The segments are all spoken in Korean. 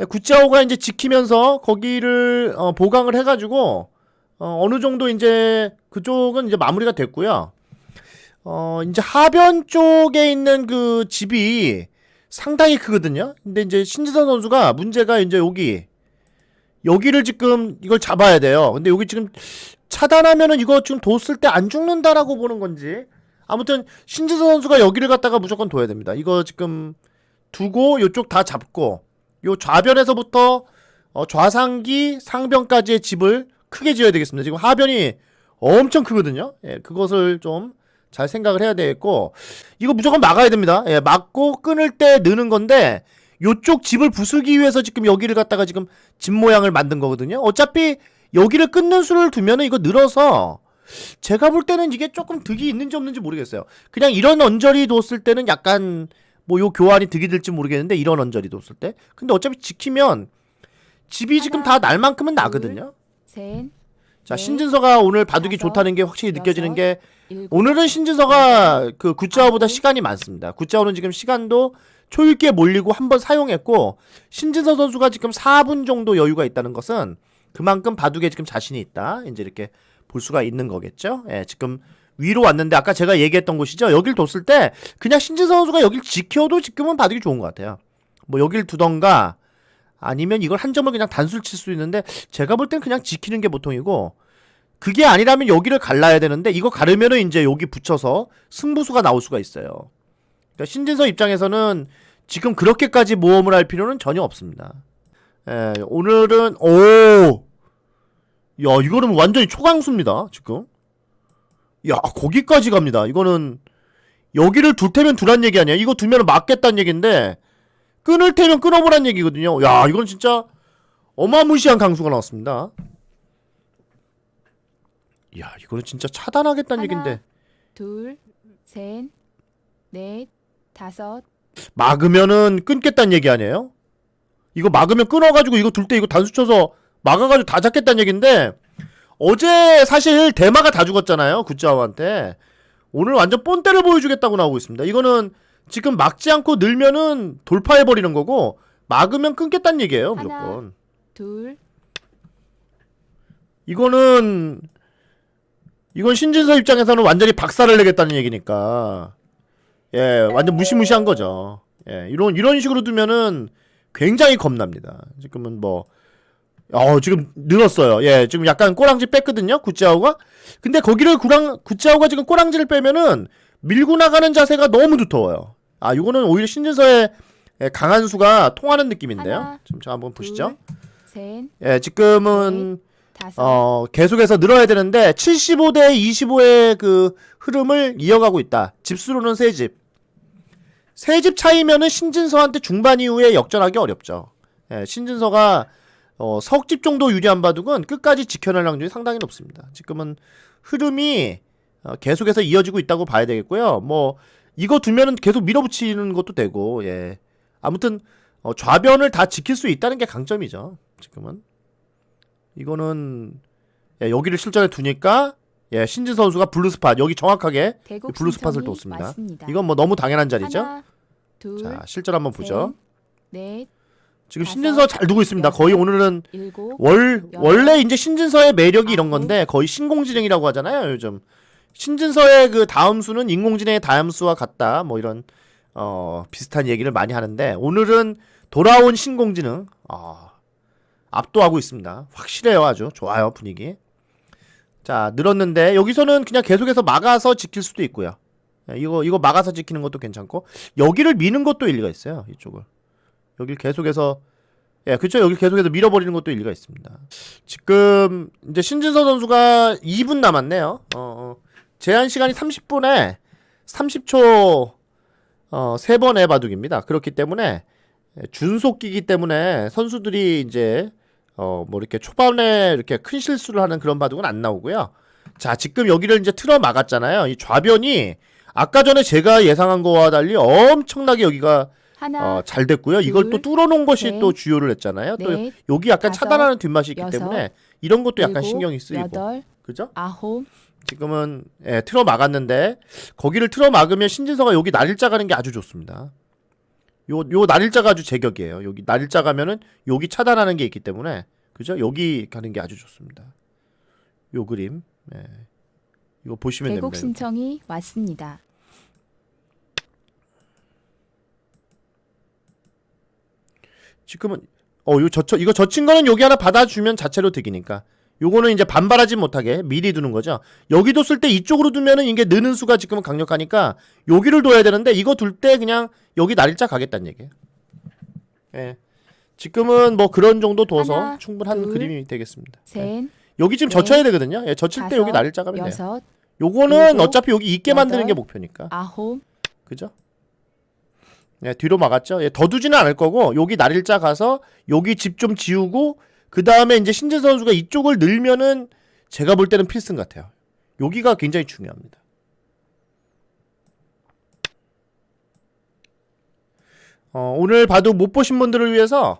예, 구자오가 이제 지키면서 거기를 어, 보강을 해가지고 어, 어느 정도 이제 그쪽은 이제 마무리가 됐고요. 어, 이제 하변 쪽에 있는 그 집이 상당히 크거든요. 근데 이제 신지선 선수가 문제가 이제 여기 여기를 지금 이걸 잡아야 돼요. 근데 여기 지금 차단하면은 이거 지금 뒀을 때 안 죽는다라고 보는 건지 아무튼 신지선 선수가 여기를 갖다가 무조건 둬야 됩니다. 이거 지금 두고 요쪽 다 잡고 요 좌변에서부터 어, 좌상기 상변까지의 집을 크게 지어야 되겠습니다. 지금 하변이 엄청 크거든요. 예, 그것을 좀 잘 생각을 해야 되겠고 이거 무조건 막아야 됩니다. 예, 막고 끊을 때 느는 건데 요쪽 집을 부수기 위해서 지금 여기를 갖다가 지금 집 모양을 만든 거거든요. 어차피 여기를 끊는 수를 두면 은 이거 늘어서 제가 볼 때는 이게 조금 득이 있는지 없는지 모르겠어요. 그냥 이런 언저리 뒀을 때는 약간 뭐 요 교환이 득이 될지 모르겠는데 이런 언저리 뒀을 때. 근데 어차피 지키면 집이 지금 다 하나, 날 만큼은 나거든요. 셋, 자 넷, 신진서가 오늘 바둑이 다섯, 좋다는 게 확실히 느껴지는 여섯, 게 일곱, 오늘은 신진서가 그 구자오보다 아홉. 시간이 많습니다. 구자오는 지금 시간도 초읽기에 몰리고 한번 사용했고 신진서 선수가 지금 4분 정도 여유가 있다는 것은 그만큼 바둑에 지금 자신이 있다. 이제 이렇게 볼 수가 있는 거겠죠. 예, 지금 위로 왔는데 아까 제가 얘기했던 곳이죠. 여길 뒀을 때 그냥 신진서 선수가 여길 지켜도 지금은 바둑이 좋은 것 같아요. 뭐 여길 두던가 아니면 이걸 한 점을 그냥 단술 칠 수 있는데 제가 볼 땐 그냥 지키는 게 보통이고 그게 아니라면 여기를 갈라야 되는데 이거 가르면은 이제 여기 붙여서 승부수가 나올 수가 있어요. 그러니까 신진서 입장에서는 지금 그렇게까지 모험을 할 필요는 전혀 없습니다. 예, 오늘은 오, 야 이거는 완전히 초강수입니다. 지금. 야 거기까지 갑니다. 이거는 여기를 둘 테면 두란 얘기 아니야? 이거 두면 맞겠다는 얘기인데 끊을 테면 끊어보란 얘기거든요. 야 이건 진짜 어마무시한 강수가 나왔습니다. 야 이거는 진짜 차단하겠다는 하나, 얘긴데 둘, 셋, 넷, 다섯, 막으면은 끊겠다는 얘기 아니에요? 이거 막으면 끊어가지고 이거 둘 때 이거 단수 쳐서 막아가지고 다 잡겠다는 얘긴데 어제 사실 대마가 다 죽었잖아요 구자오한테. 오늘 완전 본때를 보여주겠다고 나오고 있습니다. 이거는 지금 막지 않고 늘면은 돌파해버리는 거고 막으면 끊겠다는 얘기예요 하나. 무조건. 둘, 이거는 이건 신진서 입장에서는 완전히 박살을 내겠다는 얘기니까. 예 완전 무시무시한 거죠. 예 이런 이런 식으로 두면은 굉장히 겁납니다. 지금은 뭐 어, 지금 늘었어요. 예, 지금 약간 꼬랑지 뺐거든요, 구짜오가. 근데 거기를 구랑, 구짜오가 지금 꼬랑지를 빼면은 밀고 나가는 자세가 너무 두터워요. 아, 이거는 오히려 신진서의 예, 강한 수가 통하는 느낌인데요. 하나, 지금 저 한번 보시죠. 둘, 셋, 예, 지금은 다섯, 어, 계속해서 늘어야 되는데 75대 25의 그 흐름을 이어가고 있다. 집수로는 세 집. 세 집 차이면은 신진서한테 중반 이후에 역전하기 어렵죠. 예, 신진서가 어, 석집 정도 유리한 바둑은 끝까지 지켜낼 확률이 상당히 높습니다. 지금은 흐름이 어, 계속해서 이어지고 있다고 봐야 되겠고요. 뭐 이거 두면은 계속 밀어붙이는 것도 되고, 예. 아무튼 어, 좌변을 다 지킬 수 있다는 게 강점이죠. 지금은 이거는 예, 여기를 실전에 두니까 예, 신진 선수가 블루 스팟 여기 정확하게 대곡 블루 스팟을 신청이 뒀습니다. 왔습니다. 이건 뭐 너무 당연한 자리죠. 하나, 둘, 자, 실전 한번 보죠. 셋, 넷, 지금 다섯, 신진서 잘 두고 있습니다. 거의 여섯, 오늘은 일곱, 월 여덟, 원래 이제 신진서의 매력이 이런. 건데 거의 신공지능이라고 하잖아요 요즘. 신진서의 그 다음 수는 인공지능의 다음 수와 같다 뭐 이런 어 비슷한 얘기를 많이 하는데 오늘은 돌아온 신공지능 아 압도하고 있습니다. 확실해요 아주. 좋아요 분위기. 자 늘었는데 여기서는 그냥 계속해서 막아서 지킬 수도 있고요. 예, 이거 이거 막아서 지키는 것도 괜찮고 여기를 미는 것도 일리가 있어요 이쪽을 여기를 계속해서 예, 그쵸. 여기 계속해서 밀어버리는 것도 일리가 있습니다. 지금 이제 신진서 선수가 2분 남았네요. 어, 어. 제한 시간이 30분에 30초 어, 3번의 바둑입니다. 그렇기 때문에 예, 준속기기 때문에 선수들이 이제 어, 뭐 이렇게 초반에 이렇게 큰 실수를 하는 그런 바둑은 안 나오고요. 자, 지금 여기를 이제 틀어 막았잖아요. 이 좌변이 아까 전에 제가 예상한 거와 달리 엄청나게 여기가 하나, 어, 잘 됐고요. 이걸 또 둘, 뚫어놓은 것이 셋, 또 주요를 했잖아요. 또 넷, 여기 약간 다섯, 차단하는 뒷맛이 있기 여섯, 때문에 이런 것도 약간 일곱, 신경이 쓰이고 여덟, 그죠? 아홉, 지금은 예, 틀어 막았는데 거기를 틀어 막으면 신진서가 여기 날짜 가는 게 아주 좋습니다. 요, 요 날일자가 아주 제격이에요. 여기 날일자 가면은 여기 차단하는 게 있기 때문에 그죠? 여기 가는 게 아주 좋습니다. 요 그림. 예. 이거 보시면 됩니다. 신청이 왔습니다. 지금은 어, 요 젖혀 이거 젖힌 거는 여기 하나 받아주면 자체로 득이니까. 요거는 이제 반발하지 못하게 미리 두는 거죠. 여기 뒀을 때 이쪽으로 두면은 이게 느는 수가 지금은 강력하니까 여기를 둬야 되는데 이거 둘 때 그냥 여기 날짜 가겠다는 얘기예요. 예. 지금은 뭐 그런 정도 둬서 하나, 충분한 둘, 그림이 되겠습니다. 예. 셋, 여기 지금 넷, 젖혀야 되거든요. 예, 젖힐 때 다섯, 여기 날짜 가면 돼요. 여섯, 요거는 일곱, 어차피 여기 있게 만드는 게 여덟, 목표니까. 아홉, 그죠? 예, 뒤로 막았죠. 예, 더 두지는 않을 거고 여기 날일자 가서 여기 집 좀 지우고 그 다음에 이제 신재 선수가 이쪽을 늘면은 제가 볼 때는 필승 같아요. 여기가 굉장히 중요합니다. 어, 오늘 봐도 못 보신 분들을 위해서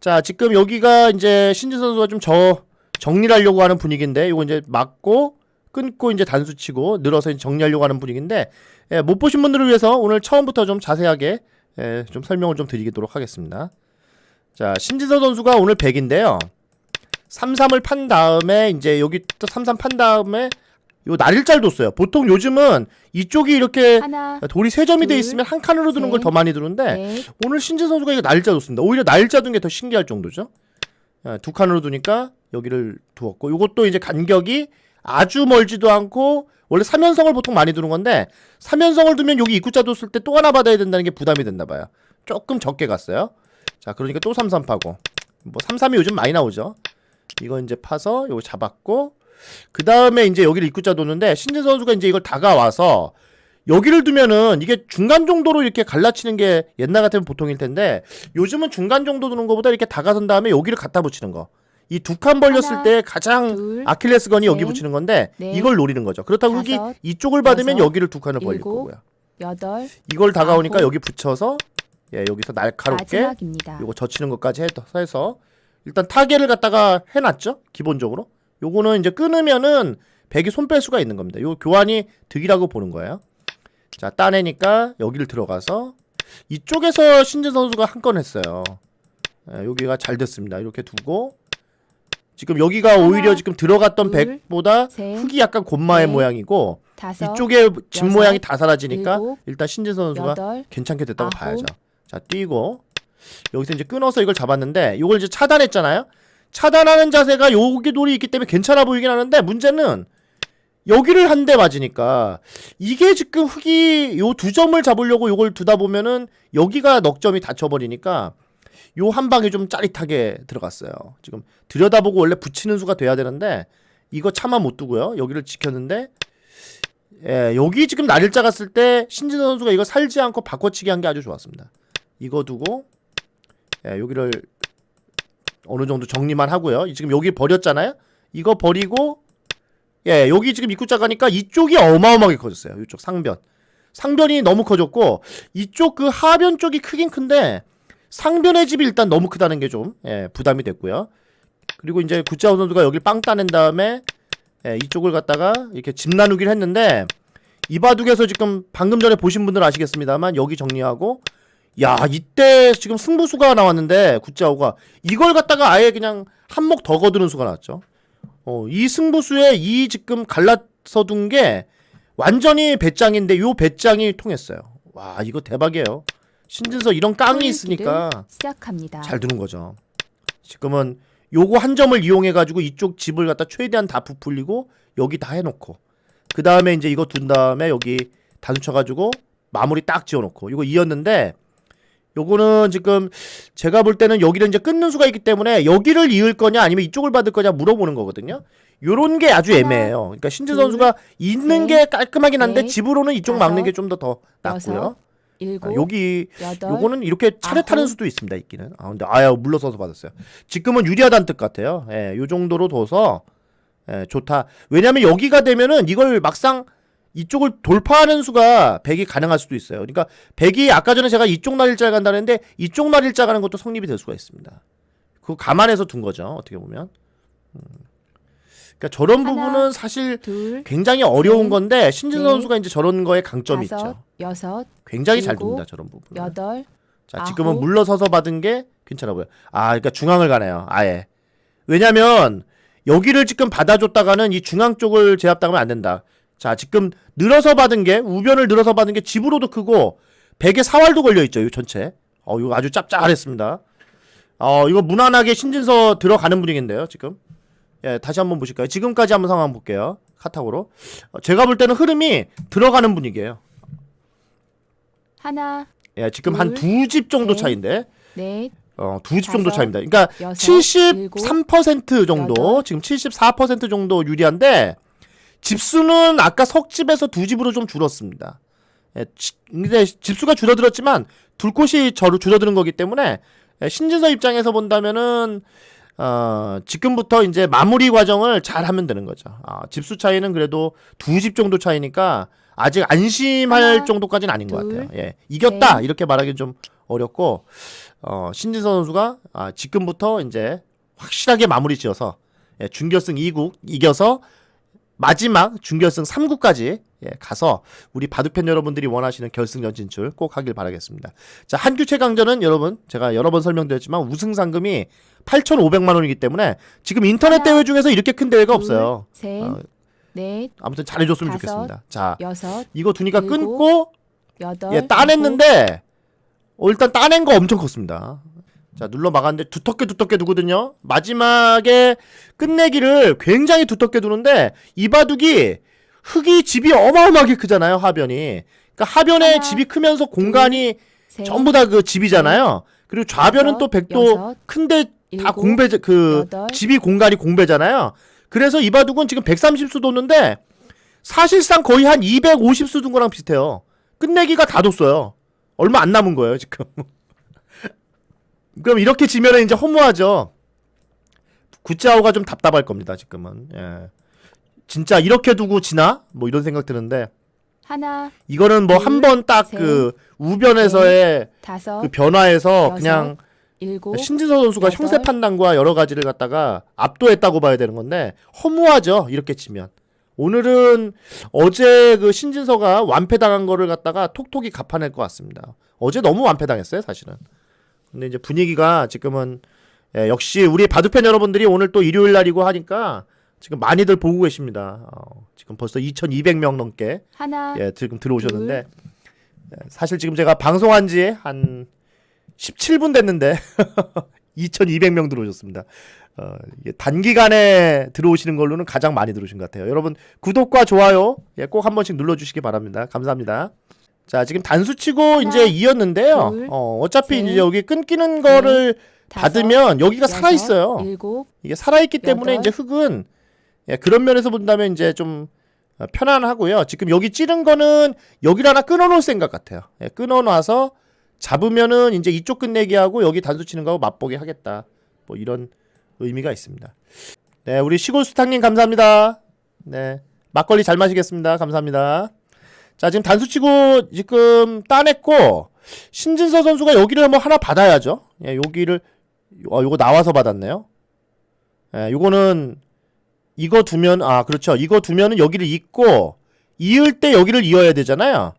자 지금 여기가 이제 신재 선수가 좀 저 정리를 하려고 하는 분위기인데 이거 이제 막고 끊고 이제 단수 치고 늘어서 정리하려고 하는 분위기인데 예, 못 보신 분들을 위해서 오늘 처음부터 좀 자세하게 예, 좀 설명을 좀 드리도록 하겠습니다. 자, 신지서 선수가 오늘 100인데요. 33을 판 다음에 이제 여기 또 33 판 다음에 요 날일자를 뒀어요. 보통 요즘은 이쪽이 이렇게 하나, 돌이 세 점이 돼 둘, 있으면 한 칸으로 두는 걸 셋, 더 많이 두는데 넷, 오늘 신지 선수가 이거 날짜 뒀습니다. 오히려 날짜 둔게 더 신기할 정도죠. 예, 두 칸으로 두니까 여기를 두었고 이것도 이제 간격이 아주 멀지도 않고 원래 3연성을 보통 많이 두는 건데 3연성을 두면 여기 입구자 뒀을 때 또 하나 받아야 된다는 게 부담이 됐나 봐요. 조금 적게 갔어요. 자, 그러니까 또 33 파고. 뭐 33이 요즘 많이 나오죠. 이거 이제 파서 요거 잡았고 그 다음에 이제 여기를 입구자 뒀는데 신진 선수가 이제 이걸 다가와서 여기를 두면은 이게 중간 정도로 이렇게 갈라치는 게 옛날 같으면 보통일 텐데 요즘은 중간 정도 두는 것보다 이렇게 다가선 다음에 여기를 갖다 붙이는 거. 이 두 칸 벌렸을 하나, 때 가장 둘, 아킬레스건이 여기 셋, 붙이는 건데 넷, 이걸 노리는 거죠. 그렇다고 여기 다섯, 이쪽을 받으면 여섯, 여기를 두 칸을 벌릴 일곱, 거고요. 여덟, 이걸 다가오니까 아홉. 여기 붙여서 예, 여기서 날카롭게 마지막입니다. 요거 젖히는 것까지 해- 해서 일단 타겟을 갖다가 해놨죠. 기본적으로. 요거는 이제 끊으면은 백이 손 뺄 수가 있는 겁니다. 요 교환이 득이라고 보는 거예요. 자 따내니까 여기를 들어가서 이쪽에서 신진 선수가 한 건 했어요. 예, 여기가 잘 됐습니다. 이렇게 두고 지금 여기가 하나, 오히려 지금 들어갔던 둘, 백보다 셋, 흙이 약간 곤마의 넷, 모양이고 다섯, 이쪽에 집 여섯, 모양이 다 사라지니까 일곱, 일단 신진 선수가 여덟, 괜찮게 됐다고 아홉. 봐야죠. 자, 뛰고 여기서 이제 끊어서 이걸 잡았는데 이걸 이제 차단했잖아요. 차단하는 자세가 여기 돌이 있기 때문에 괜찮아 보이긴 하는데 문제는 여기를 한 대 맞으니까 이게 지금 흙이 요 두 점을 잡으려고 요걸 두다 보면은 여기가 넉 점이 닫혀버리니까 요 한 방에 좀 짜릿하게 들어갔어요. 지금 들여다보고 원래 붙이는 수가 돼야 되는데 이거 차마 못 두고요. 여기를 지켰는데 예, 여기 지금 날일자 갔을 때 신진 선수가 이거 살지 않고 바꿔치기 한 게 아주 좋았습니다. 이거 두고 예, 여기를 어느 정도 정리만 하고요. 지금 여기 버렸잖아요. 이거 버리고 예, 여기 지금 입구자 가니까 이쪽이 어마어마하게 커졌어요. 이쪽 상변. 상변이 너무 커졌고 이쪽 그 하변 쪽이 크긴 큰데 상변의 집이 일단 너무 크다는 게좀 예, 부담이 됐고요. 그리고 이제 구자우 선수가 여기 빵 따낸 다음에 예, 이쪽을 갖다가 이렇게 집 나누기를 했는데 이바둑에서 지금 방금 전에 보신 분들은 아시겠습니다만 여기 정리하고 야 이때 지금 승부수가 나왔는데 구자오가 이걸 갖다가 아예 그냥 한몫 더 거두는 수가 나왔죠. 어, 이 승부수에 이 지금 갈라서 둔 게 완전히 배짱인데 요 배짱이 통했어요. 와 이거 대박이에요. 신진서 이런 깡이 있으니까 시작합니다. 잘 두는 거죠. 지금은 요거 한 점을 이용해 가지고 이쪽 집을 갖다 최대한 다 부풀리고 여기 다 해놓고 그 다음에 이제 이거 둔 다음에 여기 단수 쳐 가지고 마무리 딱 지어놓고 이거 이었는데 요거는 지금 제가 볼 때는 여기를 이제 끊는 수가 있기 때문에 여기를 이을 거냐 아니면 이쪽을 받을 거냐 물어보는 거거든요. 요런 게 아주 애매해요. 그러니까 둘, 선수가 있는 셋, 게 깔끔하긴 한데 넷, 집으로는 이쪽 막는 게 좀 더더 낫고요. 여섯, 아, 일곱, 여기 여덟, 요거는 이렇게 차례 타는 아홉. 수도 있습니다 있기는. 아 근데 아야 물러서서 받았어요. 지금은 유리하다는 뜻 같아요. 예 요 정도로 둬서 예 좋다. 왜냐면 여기가 되면은 이걸 막상 이쪽을 돌파하는 수가 100이 가능할 수도 있어요. 그러니까 100이 아까 전에 제가 이쪽 날일자 간다는데 이쪽 날일자 가는 것도 성립이 될 수가 있습니다. 그거 감안해서 둔 거죠 어떻게 보면. 음. 그러니까 저런 하나, 부분은 사실 둘, 굉장히 어려운 셋, 건데 신진 넷, 선수가 이제 저런 거에 강점이 다섯, 있죠 여섯, 굉장히 잘 일곱, 둡니다 저런 부분 여덟, 자, 지금은 아홉. 물러서서 받은 게 괜찮아 보여. 아, 그러니까 중앙을 가네요. 아예. 왜냐면 여기를 지금 받아줬다가는 이 중앙 쪽을 제압당하면 안 된다. 자, 지금 늘어서 받은 게 우변을 늘어서 받은 게 집으로도 크고 백에 사활도 걸려 있죠. 이 전체. 어, 이거 아주 짭짤했습니다. 어, 이거 무난하게 신진서 들어가는 분위기인데요, 지금. 예, 다시 한번 보실까요? 지금까지 한번 상황 볼게요. 카타고로. 어, 제가 볼 때는 흐름이 들어가는 분위기예요. 하나, 예, 지금 한 두 집 정도 셋, 차인데. 넷, 어, 두 집 정도 다섯, 차입니다. 그러니까 여섯, 일곱, 73% 정도, 여덟. 지금 74% 정도 유리한데 집수는 아까 석 집에서 두 집으로 좀 줄었습니다. 예, 지- 근데 집수가 줄어들었지만 둘 곳이 저로 줄어드는 거기 때문에 예, 신진서 입장에서 본다면은 어, 지금부터 이제 마무리 과정을 잘 하면 되는 거죠. 아, 집수 차이는 그래도 두 집 정도 차이니까 아직 안심할 하나, 정도까지는 아닌 것 둘, 같아요. 예, 이겼다 셋. 이렇게 말하기 좀 어렵고 어, 신진서 선수가 아, 지금부터 이제 확실하게 마무리 지어서 예, 준결승 2국 이겨서 마지막 준결승 3국까지 예, 가서 우리 바둑팬 여러분들이 원하시는 결승전 진출 꼭 하길 바라겠습니다. 자, 한규 최강전은 여러분 제가 여러 번 설명드렸지만 우승 상금이 8,500만 원이기 때문에 지금 인터넷 대회 중에서 이렇게 큰 대회가 둘, 없어요. 셋, 어, 넷, 아무튼 잘해줬으면 다섯, 좋겠습니다. 자, 여섯, 이거 두니까 일곱, 끊고 여덟, 예, 따냈는데 어, 일단 따낸 거 엄청 컸습니다. 자 눌러 막았는데 두텁게 두텁게 두거든요. 마지막에 끝내기를 굉장히 두텁게 두는데 이 바둑이 흙이 집이 어마어마하게 크잖아요 하변이. 그러니까 하변에 하나, 집이 크면서 공간이 셋, 전부 다 그 집이잖아요. 그리고 좌변은 다섯, 또 백도 여섯, 큰데 다 일곱, 공배 그 여덟. 집이 공간이 공배잖아요. 그래서 이 바둑은 지금 130수 뒀는데 사실상 거의 한 250수 둔 거랑 비슷해요. 끝내기가 다 뒀어요. 얼마 안 남은 거예요, 지금. 그럼 이렇게 지면은 이제 허무하죠. 구짜오가 좀 답답할 겁니다, 지금은. 예. 진짜 이렇게 두고 지나? 뭐 이런 생각 드는데 하나, 이거는 뭐 둘, 한번딱 셋, 그 우변에서의 다섯, 그 변화에서 여섯, 그냥 일곱, 신진서 선수가 여덟. 형세 판단과 여러 가지를 갖다가 압도했다고 봐야 되는 건데 허무하죠 이렇게 치면. 오늘은 어제 그 신진서가 완패당한 거를 갖다가 톡톡히 갚아낼 것 같습니다. 어제 너무 완패당했어요 사실은. 근데 이제 분위기가 지금은 예, 역시 우리 바둑팬 여러분들이 오늘 또 일요일 날이고 하니까 지금 많이들 보고 계십니다. 어, 지금 벌써 2,200명 넘게 하나, 예, 지금 들어오셨는데 예, 사실 지금 제가 방송한 지 한 17분 됐는데 2,200명 들어오셨습니다. 어, 단기간에 들어오시는 걸로는 가장 많이 들어오신 것 같아요. 여러분 구독과 좋아요 예, 꼭 한 번씩 눌러주시기 바랍니다. 감사합니다. 자 지금 단수 치고 이제 이었는데요. 둘, 어, 어차피 셋, 이제 여기 끊기는 거를 다섯, 받으면 여기가 여섯, 살아 있어요. 일곱, 이게 살아 있기 때문에 여덟. 이제 흙은 예, 그런 면에서 본다면 이제 좀 어, 편안하고요. 지금 여기 찌른 거는 여기를 하나 끊어놓을 생각 같아요. 예, 끊어놔서 잡으면은 이제 이쪽 끝내기하고 여기 단수 치는 거하고 맛보게 하겠다. 뭐 이런 의미가 있습니다. 네, 우리 시골 수탁님 감사합니다. 네, 막걸리 잘 마시겠습니다. 감사합니다. 자, 지금 단수 치고 지금 따냈고 신진서 선수가 여기를 뭐 하나 받아야죠. 예, 여기를 어, 요거 나와서 받았네요. 예, 요거는 이거 두면 아 그렇죠. 이거 두면은 여기를 잇고 이을 때 여기를 이어야 되잖아요.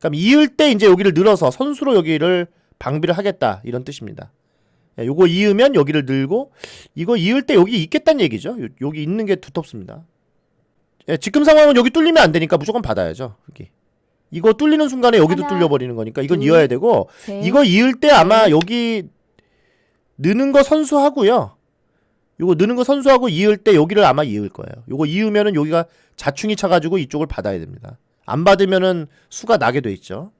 그럼 이을 때 이제 여기를 늘어서 선수로 여기를 방비를 하겠다 이런 뜻입니다. 예, 요거 이으면 여기를 늘고 이거 이을 때 여기 있겠다는 얘기죠. 요, 여기 있는 게 두텁습니다. 예, 지금 상황은 여기 뚫리면 안 되니까 무조건 받아야죠. 여기. 이거 뚫리는 순간에 여기도 하나, 뚫려버리는 거니까 이건 둘, 이어야 되고 셋, 이거 이을 때 아마 넷. 여기 느는 거 선수하고요. 요거 느는 거 선수하고 이을 때 여기를 아마 이을 거예요. 요거 이으면은 여기가 자충이 차가지고 이쪽을 받아야 됩니다. 안 받으면은 수가 나게 돼 있죠.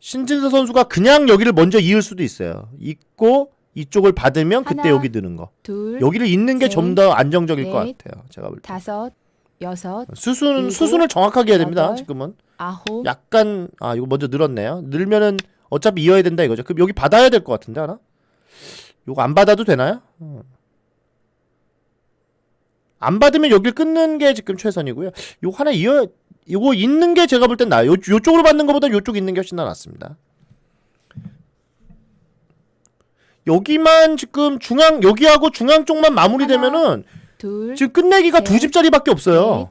신진서 선수가 그냥 여기를 먼저 이을 수도 있어요. 있고 이쪽을 받으면 그때 하나, 여기 느는 거. 둘, 여기를 잇는 게 셋, 좀더 안정적일 것 넷, 같아요. 제가 볼 때. 다섯, 여섯, 수순 일곱, 수순을 정확하게 해야 됩니다. 여덟, 지금은. 아홉, 약간 아 이거 먼저 늘었네요. 늘면은 어차피 이어야 된다 이거죠. 그럼 여기 받아야 될 것 같은데 하나? 요거 안 받아도 되나요? 어. 안 받으면 여길 끊는 게 지금 최선이고요. 요거 하나 이어 요거 있는 게 제가 볼 땐 나아요. 요, 요쪽으로 받는 것보다 요쪽 있는 게 훨씬 더 낫습니다. 여기만 지금 중앙 여기하고 중앙 쪽만 마무리되면은 둘, 지금 끝내기가 두 셋, 집짜리밖에 없어요.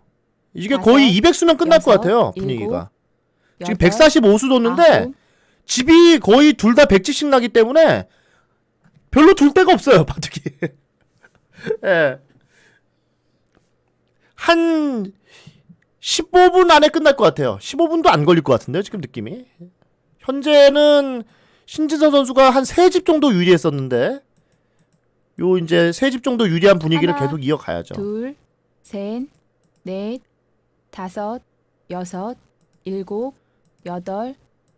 이게 다섯, 거의 200수면 끝날 것 여섯, 같아요. 일곱, 분위기가. 지금 여덟, 145수 뒀는데 아홉, 집이 거의 둘 다 100집씩 나기 때문에 별로 둘 데가 없어요, 바둑이. 예. 한 15분 안에 끝날 것 같아요. 15분도 안 걸릴 것 같은데요, 지금 느낌이. 현재는 신지선 선수가 한 3집 정도 유리했었는데 요 이제 3집 정도 유리한 분위기를 하나, 계속 이어가야죠. 둘, 셋, 넷, 다섯, 여섯, 일곱, 여덟,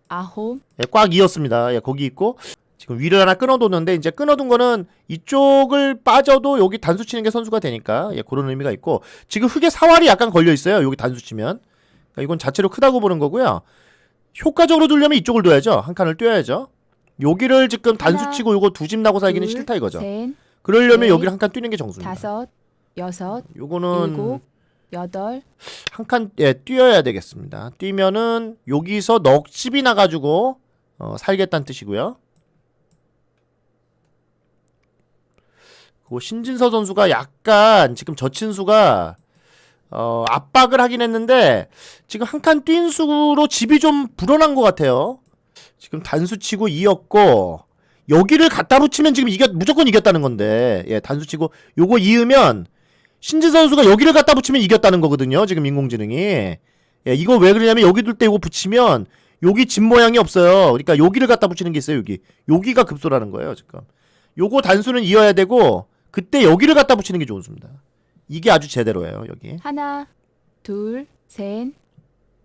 아홉, 예, 꽉 이었습니다. 예, 거기 있고 지금 위를 하나 끊어뒀는데 이제 끊어둔 거는 이쪽을 빠져도 여기 단수 치는 게 선수가 되니까 예, 그런 의미가 있고 지금 흙에 사활이 약간 걸려 있어요. 여기 단수 치면 그러니까 이건 자체로 크다고 보는 거고요. 효과적으로 두려면 이쪽을 둬야죠. 한 칸을 뛰어야죠. 여기를 지금 단수 치고 요거 두 집 나고 살기는 둘, 싫다 이거죠. 셋, 그러려면 넷, 여기를 한 칸 뛰는 게 정수입니다. 다섯, 여섯, 요거는 일곱, 여덟, 한 칸 예, 뛰어야 되겠습니다. 뛰면은 여기서 넉 집이 나가지고 어, 살겠다는 뜻이고요. 그 신진서 선수가 약간 지금 저친수가 어, 압박을 하긴 했는데 지금 한 칸 뛴 수로 집이 좀 불어난 것 같아요. 지금 단수 치고 이었고 여기를 갖다 붙이면 지금 이겼 무조건 이겼다는 건데 예 단수 치고 요거 이으면 신지 선수가 여기를 갖다 붙이면 이겼다는 거거든요. 지금 인공지능이. 예, 이거 왜 그러냐면 여기 둘 때 이거 붙이면 여기 집 모양이 없어요. 그러니까 여기를 갖다 붙이는 게 있어요. 여기. 여기가 급소라는 거예요. 지금. 요거 단수는 이어야 되고 그때 여기를 갖다 붙이는 게 좋은 수입니다. 이게 아주 제대로예요. 여기. 하나, 둘, 셋,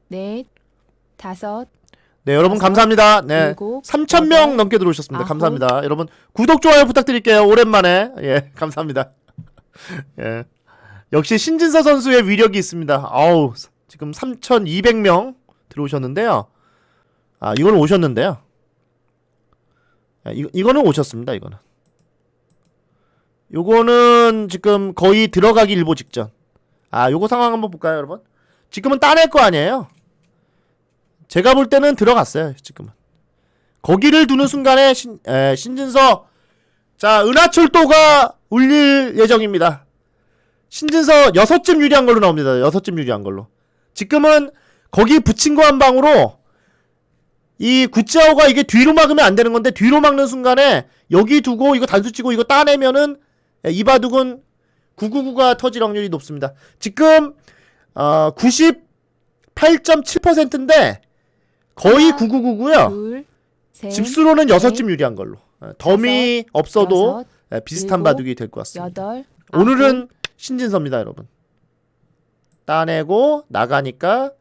넷, 다섯, 네, 여러분 감사합니다. 네. 일곱, 3,000명 여덟, 넘게 들어오셨습니다. 아홉. 감사합니다. 여러분 구독 좋아요 부탁드릴게요. 오랜만에. 예, 감사합니다. 예. 역시 신진서 선수의 위력이 있습니다. 아우, 지금 3,200명 들어오셨는데요. 아, 이거는 오셨는데요. 아, 이, 이거는 오셨습니다. 이거는. 요거는 지금 거의 들어가기 일보 직전. 아, 요거 상황 한번 볼까요, 여러분? 지금은 따낼 거 아니에요. 제가 볼 때는 들어갔어요, 지금은. 거기를 두는 순간에 신, 에, 신진서 자, 은하철도가 울릴 예정입니다. 신진서 여섯 점 유리한 걸로 나옵니다. 여섯 점 유리한 걸로. 지금은 거기 붙인 거 한 방으로 이 구짜오가 이게 뒤로 막으면 안 되는 건데 뒤로 막는 순간에 여기 두고 이거 단수 치고 이거 따내면은 예, 이 바둑은 999가 터질 확률이 높습니다. 지금 어 98.7%인데 거의 하나, 999고요. 둘, 셋, 집수로는 여섯 넷, 집 유리한 걸로. 예, 덤이 없어도 여섯, 예, 비슷한 일곱, 바둑이 될 것 같습니다. 여덟, 오늘은 신진서입니다, 여러분. 따내고 나가니까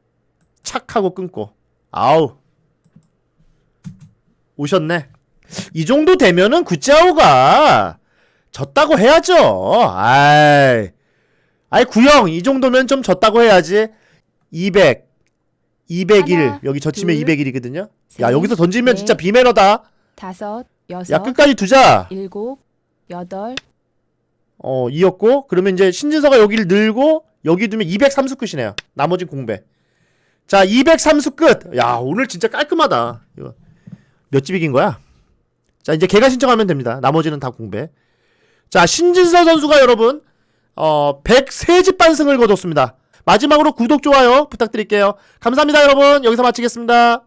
착 하고 끊고. 아우. 오셨네. 이 정도 되면은 구짜오가 졌다고 해야죠. 아이. 아이 구형 이 정도면 좀 졌다고 해야지. 200 201 하나, 여기 젖히면 둘, 201이거든요. 야 셋, 여기서 던지면 넷, 진짜 비매너다. 다섯, 여섯, 야 끝까지 두자. 일곱, 여덟, 어, 이었고, 그러면 이제 신진서가 여기를 늘고, 여기 두면 203수 끝이네요. 나머지 공배. 자, 203수 끝! 야, 오늘 진짜 깔끔하다. 이거. 몇 집 이긴 거야? 자, 이제 걔가 신청하면 됩니다. 나머지는 다 공배. 자, 신진서 선수가 여러분, 어, 103집 반승을 거뒀습니다. 마지막으로 구독, 좋아요 부탁드릴게요. 감사합니다, 여러분. 여기서 마치겠습니다.